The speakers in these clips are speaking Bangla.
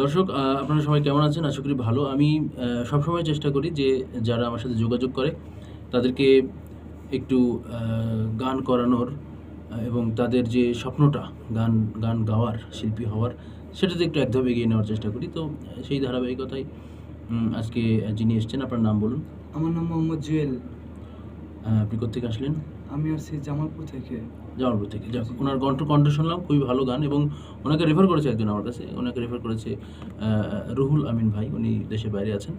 দর্শক আপনারা সবাই কেমন আছেন? আশা করি ভালো। আমি সবসময় চেষ্টা করি যে যারা আমার সাথে যোগাযোগ করে তাদেরকে একটু গান করানোর এবং তাদের যে স্বপ্নটা গান গান গাওয়ার শিল্পী হওয়ার সেটাতে একটু এক ধাপ এগিয়ে নেওয়ার চেষ্টা করি। তো সেই ধারাবাহিকতায় আজকে যিনি এসছেন আপনার নাম বলুন। আমার নাম মোহাম্মদ জুয়েল। আপনি কোথেকে আসলেন? আমি আসছি জামালপুর থেকে। জামালপুর থেকে। যাক ওনার কণ্ঠ কণ্ঠ শুনলাম খুবই ভালো গান এবং ওনাকে রেফার করেছে একজন আমার কাছে। ওনাকে রেফার করেছে রুহুল আমিন ভাই। উনি দেশের বাইরে আছেন।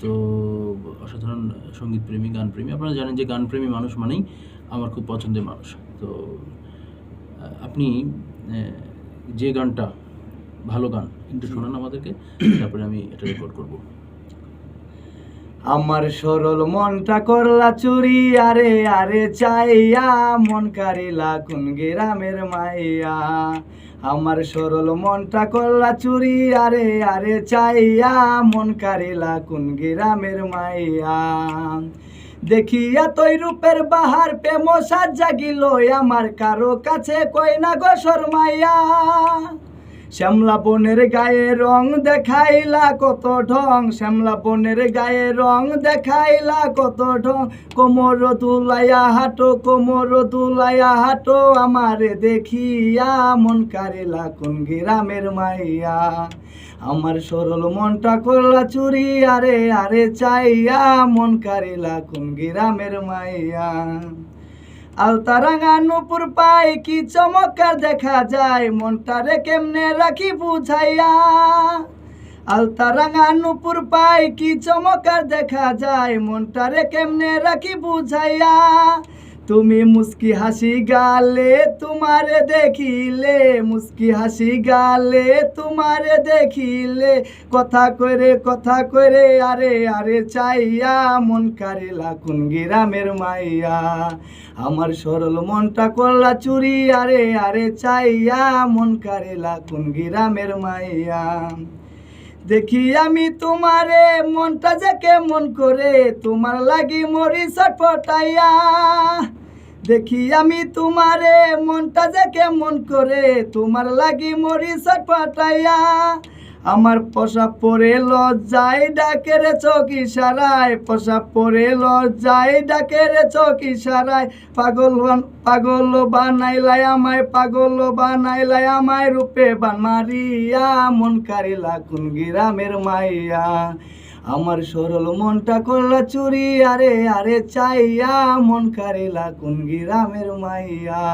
তো অসাধারণ সংগীত প্রেমী গান প্রেমী আপনারা জানেন যে গান প্রেমী মানুষ মানেই আমার খুব পছন্দের মানুষ। তো আপনি যে গানটা ভালো গান একটু শোনান আমাদেরকে। তারপরে আমি এটা রেকর্ড করব। আমার সরল মনটা করলা চুরি, আরে আরে চাইয়া। মন কারিলা কোন গ্রামের মাইয়া। আমার সরল মনটা করলা চুরি, আরে আরে চাইয়া। মন কারিলা কোন গ্রামের মাইয়া। দেখিয়া তৈ রূপের বাহার প্রেম সাজা গিল আমার কারও কাছে কই না গো শর্মাইয়া। শ্যামলা বনের গায়ে রং দেখাইলা কত ঢং, শ্যামলা বনের গায়ে রং দেখাইলা কত ঢং। কোমর তুলাইয়া হাটো, কোমর তুলাইয়া হাঁটো, আমারে দেখিয়া মন কারেলা কোন গ্রামের মাইয়া। আমার সরল মনটা করলা চুরি, আরে আরে চাইয়া মন কারেলা কোন গ্রামের মাইয়া। আলতারাঙা নুপুর পাই কি চমৎকার দেখা যায়, মনটারে কেমনে রাখি বুঝাইয়া? আলতারাঙা নুপুর পাই কি চমৎকার দেখা যায়, মনটারে কেমনে রাখি বুঝাইয়া? তুমি মুস্কি হাসি গালে তোমারে দেখিলে, মুস্কি হাসি গালে তোমারে দেখিলে। কথা কইরে কথা কইরে, আরে আরে চাইয়া মন কারিলা কোন গ্রামের মাইয়া। আমার সরল মনটা করলা চুরি, আরে আরে চাইয়া মন কারিলা কোন গ্রামের মাইয়া। দেখি আমি তোমারে, মনটা যে কেমন করে, তোমার লাগি মরি ছটফটাইয়া। দেখি আমি তোমারে, মনটা যে কেমন করে, তোমার লাগি মরি ছটফটাইয়া আমার পোশাক পরে লজ্জায় ডাকে রে চকি সারায় পোশাক পরে লজ্জায় ডাকে রে চকি সারায় পাগল পাগল বানাইলাই আমায়, পাগল বানাইলাই আমায় রূপে বান মারিয়া। মন কারিলা কোন গ্রামের মাইয়া। আমার সরল মনটা করলা চুরি, আরে আরে চাইয়া মন কারিলা কোন গ্রামের মাইয়া।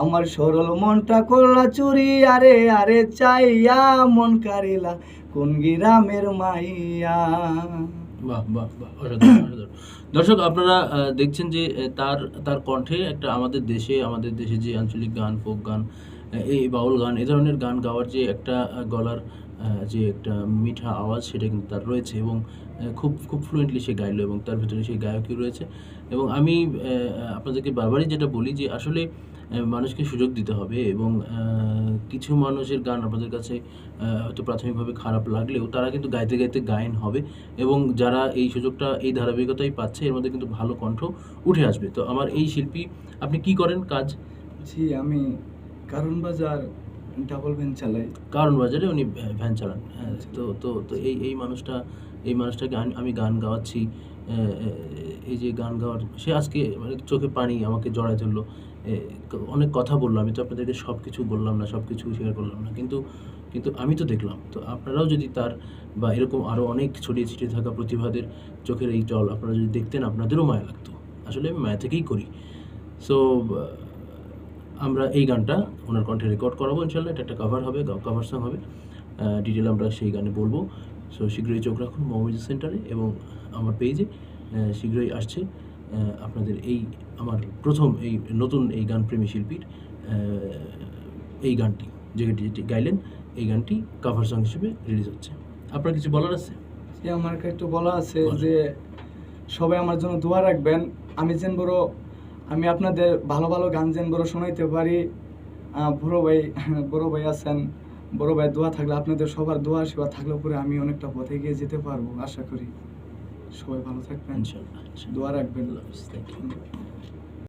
আমার সরল মনটা করলা চুরি, আরে আরে চাইয়া মন কারিলা কোন গ্রামের মাইয়া। বাহ দর্শক, আপনারা দেখছেন যে তার তার কণ্ঠে একটা আমাদের দেশে আমাদের দেশে যে আঞ্চলিক গান, ফোক গান এই বাউল গান, এ ধরনের গান গাওয়ার যে একটা গলার যে একটা মিঠা আওয়াজ সেটা কিন্তু তার রয়েছে এবং খুব খুব ফ্লুয়েন্টলি সে গাইলো এবং তার ভিতরে সেই গায়কই রয়েছে। এবং আমি আপনাদেরকে বারবারই যেটা বলি যে আসলে মানুষকে সুযোগ দিতে হবে এবং কিছু মানুষের গান আপনাদের কাছে হয়তো প্রাথমিকভাবে খারাপ লাগলেও তারা কিন্তু গাইতে গাইতে গায়ন হবে এবং যারা এই সুযোগটা, এই ধারাবাহিকতাই পাচ্ছে, এর মধ্যে কিন্তু ভালো কণ্ঠ উঠে আসবে। তো আমার এই শিল্পী, আপনি কি করেন কাজ? জি, আমি কারণ বাজার ডাবল ভ্যান চালাই। কারণ বাজারে উনি ভ্যা- ভ্যান চালান। হ্যাঁ তো তো তো এই এই মানুষটা এই মানুষটাকে আমি- গান গাওয়াচ্ছি এই যে গান গাওয়ার সে আজকে মানে চোখে পানি আমাকে জড়ায় ধরলো। অনেক কথা বলল আমি তো আপনাদেরকে সব কিছু বললাম না সব কিছু শেয়ার করলাম না কিন্তু কিন্তু আমি তো দেখলাম। তো আপনারাও যদি তার বা এরকম আরও অনেক ছড়িয়ে ছিটিয়ে থাকা প্রতিভাদের চোখের এই জল আপনারা যদি দেখতেন আপনাদেরও মায়া লাগতো। আসলে আমি মায়া থেকেই করি। সো আমরা এই গানটা ওনার কণ্ঠে রেকর্ড করাবো ইনশাল্লাহ এটা একটা কভার হবে কভার সং হবে। ডিটেল আমরা সেই গানে বলব। সো শীঘ্রই চোখ রাখুন মহামিউজিক সেন্টারে এবং আমার পেজে শীঘ্রই আসছে। আপনাদের এই আমার প্রথম এই নতুন এই গান প্রেমী শিল্পীর এই গানটি যেটি যেটি গাইলেন এই গানটি কভার সং হিসেবে রিলিজ হচ্ছে। আপনার কিছু বলার আছে? যে আমার কাছে একটু বলা আছে যে সবাই আমার জন্য দোয়া রাখবেন। আমি যেন বড় আমি আপনাদের ভালো ভালো গান যেন বড় শোনাইতে পারি। বড় ভাই বড় ভাই আছেন বড় ভাই দোয়া থাকলে আপনাদের সবার দোয়া সেবা থাকলে পরে আমি অনেকটা পথে গিয়ে যেতে পারব আশা করি। সবাই ভালো থাকবেন। দোয়া রাখবেন।